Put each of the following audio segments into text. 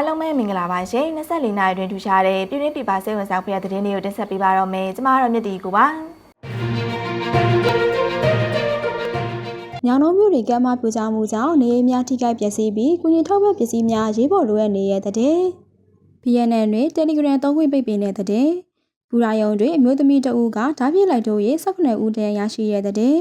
အားလုံးပဲမင်္ဂလာပါရှင်24နိုင်တွင်ထူရှားတဲ့ပြည်တွင်းပြည်ပစိတ်ဝင်စားဖွယ်တဲ့သတင်းတွေကိုတင်ဆက်ပေးပါတော့မယ်ကျမတို့မြတ်တီကိုပါညောင်နှုံးမြို့တွေကမ်းမပြိုကျမှုကြောင့်နေအိမ်များထိခိုက်ပျက်စီးပြီးကုညင်ထောက်ပံ့ပစ္စည်းများရေးပေါ်လိုအပ်နေတဲ့တဲ့ BNN တွင် Telegram သုံးခွင့်ပိတ်ပင်တဲ့တဲ့ဘူရာယုံတွင်အမျိုးသမီးတဦးကဓာပြစ်လိုက်တို့ရဲ့18ဦးတန်းရရှိရတဲ့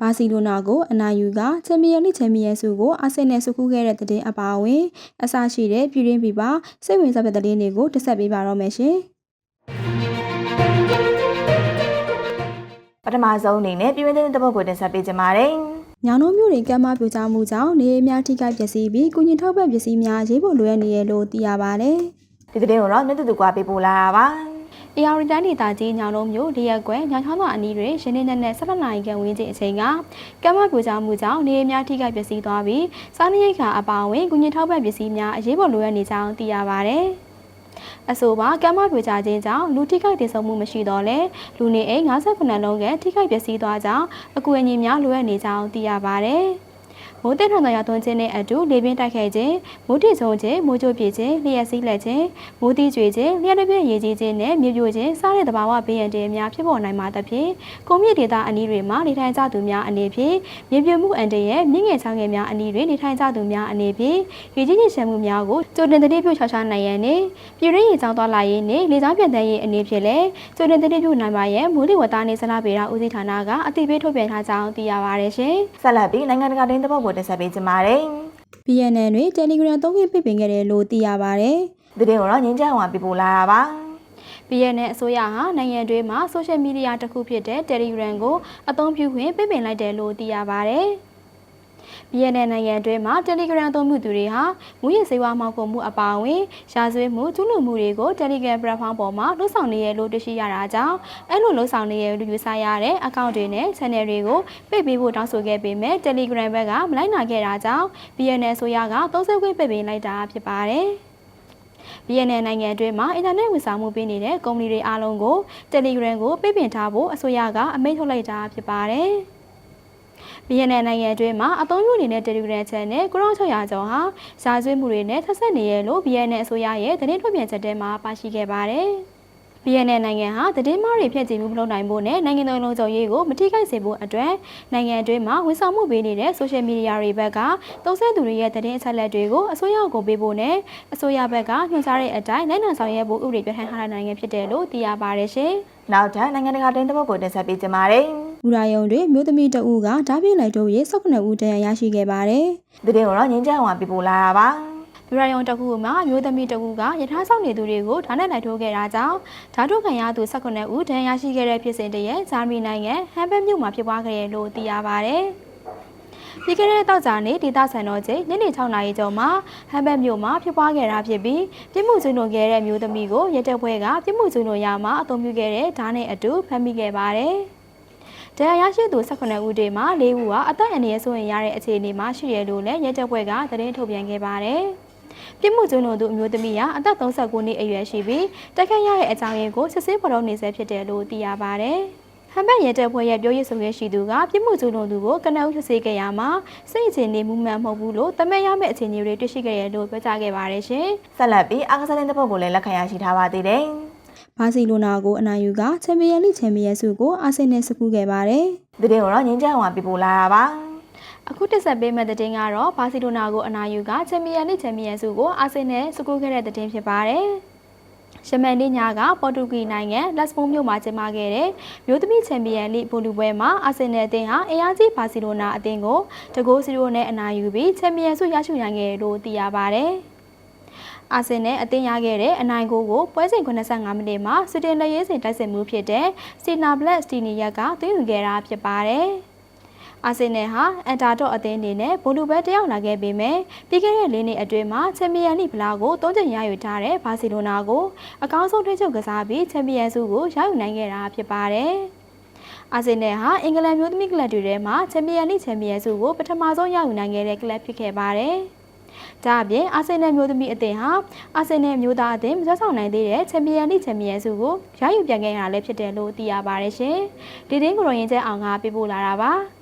ဘာစီလိုနာကိုအနာယူကချန်ပီယံလိချန်ပီယံဆုကိုအာဆင်နယ်ဆုခုခဲ့တဲ့တဲ့အပါအဝင်အစရှိတဲ့ပြည်ရင်းပြည်ပစိတ်ဝင်စားတဲ့တဲ့တွေကိုတက်ဆက်ပေးပါတော့မယ်ရှင်ပထမဆုံးအနေနဲ့ပြည်တွင်းသတင်းတစ်ပုဒ်ကိုတင်ဆက်ပေးကြပါမယ်ညောင်နှုံးမြို့တွေကမ်းမပြိုကျမှုကြောင့်နေအိမ်များထိခိုက်ပျက်စီးပြီးကုညင်ထောက်ပံ့ပစ္စည်းများရေးပေါ်လိုအပ်နေရလို့သိရပါတယ်။ဒီသတင်းကိုတော့မြတ်တူတူကပေးပို့လာတာပါ။ အေယာရီတိုင်းဒေသကြီးညောင်လုံးမြို့ဒီရက်ကွယ်ညောင်ချောင်းတော်အနီးတွင်ရင်းနေနဲ့နဲ့၁၇နာရီခန့်ဝန်းကျင်အချိန်ကကမ်းမပြိုကျမှုကြောင့်နေအိမ်များထိခိုက်ပျက်စီးသွားပြီးစားနပ်ရိက္ခာအပါအဝင်ကုညင်ထောက်ပံ့ပစ္စည်းများအရေးပေါ်လိုအပ်နေကြောင်းသိရပါဗျ။အဆိုပါကမ်းမပြိုကျခြင်းကြောင့်လူထိခိုက်ဒေဆုံးမှုမရှိတော့လဲလူနေအိမ်58လုံးကထိခိုက်ပျက်စီးသွားကြောင်းအကူအညီများလိုအပ်နေကြောင်းသိရပါဗျ။ မိုးတက်ထွန်တော်ရသွန်းခြင်းနဲ့အတူလေပြင်းတိုက်ခဲ့ခြင်းမိုးတိချုံခြင်းမိုးကြိုပြခြင်းလျှက်စီးလက်ခြင်းမိုးတိကျွေခြင်းလျှက်တစ်ပြည့်ရေကြီးခြင်းနဲ့မြေပြိုခြင်းစားတဲ့တဘာဝဘေးရန်တွေများဖြစ်ပေါ်နိုင်မှာသဖြင့်ကုန်းမြင့်ဒေသအနီးတွေမှာနေထိုင်ကြသူများအနေဖြင့်မြေပြိုမှုအန်တရဲ့မြင့်ငယ်ချောင်းငယ်များအနီးတွင်နေထိုင်ကြသူများအနေဖြင့်ရေကြီးညစ်ရှမ်းမှုများကိုကြိုတင်သတိပြုချောချနိုင်ရန်နဲ့ပြည်ရင်းရေချောင်းသွားလာရေးနဲ့လေကြောင်းပြန်တန်းရေးအနေဖြင့်လည်းကြိုတင်သတိပြုနိုင်ပါရန်မိုးလေဝသနှင့်ဇလဗေဒဦးစီးဌာနကအသိပေးထုတ်ပြန်ထားကြောင်းသိရပါတယ်ရှင်။ဆက်လက်ပြီးနိုင်ငံတကာသတင်းတစ်ပုဒ်ကိုတင်ဆက်ပေးကြပါမယ် BNN တွင် Telegram သုံးခွင့်ပိတ်ပင်ခဲ့တယ်လို့သိရပါဗျ။ဒီသတင်းကိုတော့ငင်းချမ်းအောင်ပေးပို့လာတာပါ BNN အစိုးရဟာနိုင်ငံတွင်းမှာ social media တစ်ခုဖြစ်တဲ့ Telegram ကိုအသုံးပြုခွင့်ပိတ်ပင်လိုက်တယ်လို့သိရပါဗျ။ BNN နိုင်ငံတွင်းမှာ Telegram သုံးမှုသူတွေဟာမူရစေဝါမှောက်ကုန်မှုအပါအဝင်ရာဇဝတ်မှုကျူးလွန်မှုတွေကို Telegram platform ပေါ်မှာလှုပ်ဆောင်နေရလို့တွေ့ရှိရတာကြောင့်အဲ့လိုလှုပ်ဆောင်နေရလို့ယူဆရတဲ့ account တွေနဲ့ channel တွေကိုပိတ်ပေးဖို့တောင်းဆိုခဲ့ပေမဲ့ Telegram ဘက်ကမလိုက်နာခဲ့တာကြောင့် BNN အစိုးရကသုံးစွဲခွင့်ပိတ်ပင်လိုက်တာဖြစ်ပါတယ်။ BNN နိုင်ငံအတွင်းမှာအင်တာနက်ဝန်ဆောင်မှုပေးနေတဲ့ကုမ္ပဏီတွေအားလုံးကို Telegram ကိုပိတ်ပင်ထားဖို့အစိုးရကအမိန့်ထုတ်လိုက်တာဖြစ်ပါတယ်။ BNN နိုင်ငံအတွင်းမှာအသုံးပြုနေတဲ့ Telegram channel 9600ကျော်ဟာစာဆွေးမှုတွေနဲ့ဆက်ဆက်နေရလို့ BNN အစိုးရရဲ့သတင်းထုတ်ပြန်ချက်ထဲမှာပါရှိခဲ့ပါတယ်။ BNN နိုင်ငံဟာသတင်းမှားတွေဖြန့်ချီမှုမလုပ်နိုင်ဖို့နဲ့နိုင်ငံတော်လုံခြုံရေးကိုမထိခိုက်စေဖို့အတွက်နိုင်ငံအတွင်းမှာဝန်ဆောင်မှုပေးနေတဲ့ social media တွေဘက်ကသုံးဆသူတွေရဲ့သတင်းအချက်အလက်တွေကိုအစိုးရကိုပေးဖို့နဲ့အစိုးရဘက်ကညွှန်ကြားတဲ့အတိုင်းလိုက်နာဆောင်ရွက်ဖို့ဥပဒေပြဋ္ဌာန်းထားတဲ့နိုင်ငံဖြစ်တယ်လို့သိရပါတယ်ရှင်။နောက်ထပ်နိုင်ငံတကာသတင်းတစ်ပုဒ်ကိုတင်ဆက်ပေးကြပါမယ်ဘူရာယုံတွင်မြို့သမီးတဦးကဓာပြစ်လိုက်တို့ရဲ့18ဦးတန်းရရှိခဲ့ပါတယ်ဒီသတင်းကိုတော့ငင်းချမ်းအောင်ပေးပို့လာတာပါ။ ဘူရာယုံတစ်ခုမှာမြို့သမီးတဦးကယထာဆောင်နေသူတွေကိုဓာတ်နဲ့လိုက်ထိုးခဲ့တာကြောင့်ဓာတ်ထုတ်ခံရသူ18ဦးတန်းရရှိခဲ့တဲ့ဖြစ်စဉ်တည်းရဲ့ဂျာမနီနိုင်ငံဟမ်ဘတ်မြို့မှာဖြစ်ပွားခဲ့တယ်လို့သိရပါတယ်။ဒီကနေ့တောက်ကြနေဒေသဆန်တော်ချိန်ညနေ6နာရီကျော်မှာဟမ်ဘတ်မြို့မှာဖြစ်ပွားခဲ့တာဖြစ်ပြီးပြစ်မှုကျူးလွန်ခဲ့တဲ့မျိုးသမီးကိုရဲတပ်ဖွဲ့ကပြစ်မှုကျူးလွန်ရမှာအသုံးပြုခဲ့တဲ့ဓာတ်နဲ့အတူဖမ်းမိခဲ့ပါတယ်။တရားရရှိသူ18ဦးတည်းမှာ၄ဦးဟာအသက်အန္တရာယ်ဆိုရင်ရတဲ့အခြေအနေမှာရှိရလို့လည်းရဲတပ်ဖွဲ့ကသတင်းထုတ်ပြန်ခဲ့ပါတယ်။ ပြစ်မှုကျူးလွန်သူအမျိုးသမီးဟာအသက်39နှစ်အရွယ်ရှိပြီးတက်ခတ်ရတဲ့အကြောင်းရင်းကိုစစ်ဆေးဖော်ထုတ်နေဆဲဖြစ်တယ်လို့သိရပါတယ်။ဟမ်ဘတ်ရဲတပ်ဖွဲ့ရဲ့ပြောရေးဆိုခွင့်ရှိသူကပြစ်မှုကျူးလွန်သူကိုကနအုပ်စစ်ဆေးခဲ့ရမှာစိတ်အခြေအနေမူမှန်မဟုတ်ဘူးလို့တမန်ရမယ့်အခြေအနေတွေတွေ့ရှိခဲ့ရလို့ပြောကြားခဲ့ပါတယ်ရှင်။ဆက်လက်ပြီးအားကစားသတင်းတစ်ပုဒ်ကိုလည်းလက်ခံရရှိထားပါသေးတယ်ဘာစီလိုနာကိုအနိုင်ယူကချန်ပီယံလိချန်ပီယံဆုကိုအာဆင်နယ်စကူခဲ့ပါတယ်။ဒီသတင်းကိုတော့ငင်းချမ်းအောင်ပေးပို့လာတာပါ အခုတက်ဆက်ပေးမဲ့တဲ့တင်ကတော့ဘာစီလိုနာကိုအနိုင်ယူကချန်ပီယံလိချန်ပီယံဆုကိုအာဆင်နယ်စကူခဲ့တဲ့တဲ့တင်ဖြစ်ပါတယ်။ရှမန်နေ့ညကပေါ်တူဂီနိုင်ငံလက်စပုံမြို့မှာကျင်းပခဲ့တဲ့မြို့သမီးချန်ပီယံလိဗိုလ်လူပွဲမှာအာဆင်နယ်အသင်းဟာအင်အားကြီးဘာစီလိုနာအသင်းကိုတကိုးစီရိုနဲ့အနိုင်ယူပြီးချန်ပီယံဆုရရှိနိုင်ခဲ့လို့သိရပါတယ်။အာဆင်နယ်အသင်းရခဲ့တဲ့အနိုင်ဂိုးကိုပွဲစဉ်85မိနစ်မှာစတင်လက်ရေးစဉ်တိုက်စစ်မှုဖြစ်တဲ့စီနာဘလက်စတီနီယက်ကသွင်းယူခဲ့တာဖြစ်ပါတယ်။ အာဆင်နယ်ဟာအန်တာတော့အသင်းအနေနဲ့ဘိုလူဘဲတယောက်လာခဲ့ပေမဲ့ပြီးခဲ့တဲ့၄နှစ်အတွင်းမှာချန်ပီယံလိဗလာကို၃ချိန်ရယူထားတဲ့ဘာစီလိုနာကိုအကောင်းဆုံးထိချုပ်ကစားပြီးချန်ပီယံဆုကိုရယူနိုင်ခဲ့တာဖြစ်ပါတယ်။အာဆင်နယ်ဟာအင်္ဂလန်မျိုးသမီးကလပ်တွေထဲမှာချန်ပီယံလိချန်ပီယံဆုကိုပထမဆုံးရယူနိုင်ခဲ့တဲ့ကလပ်ဖြစ်ခဲ့ပါတယ်။ဒါအပြင်အာဆင်နယ်မျိုးသမီးအသင်းဟာအာဆင်နယ်မျိုးသားအသင်းမဆွဆောင်နိုင်သေးတဲ့ချန်ပီယံလိချန်ပီယံဆုကိုရယူပြန်ခဲ့ရတာလည်းဖြစ်တယ်လို့သိရပါတယ်ရှင်။ဒီတင်းကိုရောရင်ကျဲအောင်ကပြပို့လာတာပါ။